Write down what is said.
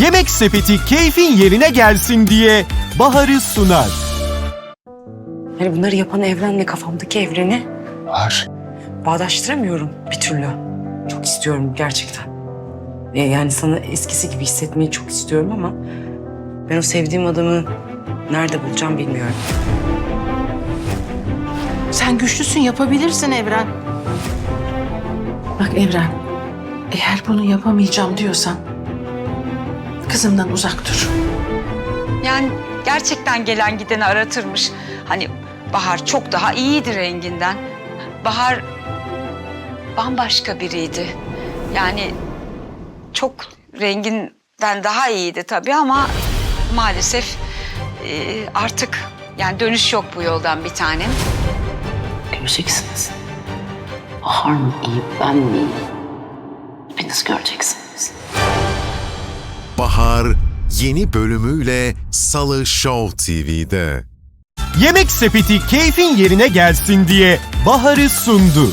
Yemek sepeti keyfin yerine gelsin diye Bahar'ı sunar. Yani bunları yapan evrenle kafamdaki evreni Bahar. bağdaştıramıyorum bir türlü. Çok istiyorum gerçekten. E, Yani sana eskisi gibi hissetmeyi çok istiyorum ama ben o sevdiğim adamı nerede bulacağım bilmiyorum. Sen güçlüsün, yapabilirsin Evren. Bak Evren, eğer bunu yapamayacağım diyorsan kızımdan uzak dur. Yani gerçekten gelen gideni aratırmış. Hani Bahar çok daha iyiydi renginden. Bahar bambaşka biriydi. Yani çok renginden daha iyiydi tabii ama maalesef e, artık yani dönüş yok bu yoldan bir tanem. Göreceksiniz. Bahar mı iyi, ben mi iyi? Hepiniz göreceksiniz. Bahar yeni bölümüyle Salı Show TV'de. Yemek sepeti keyfin yerine gelsin diye Bahar'ı sundu.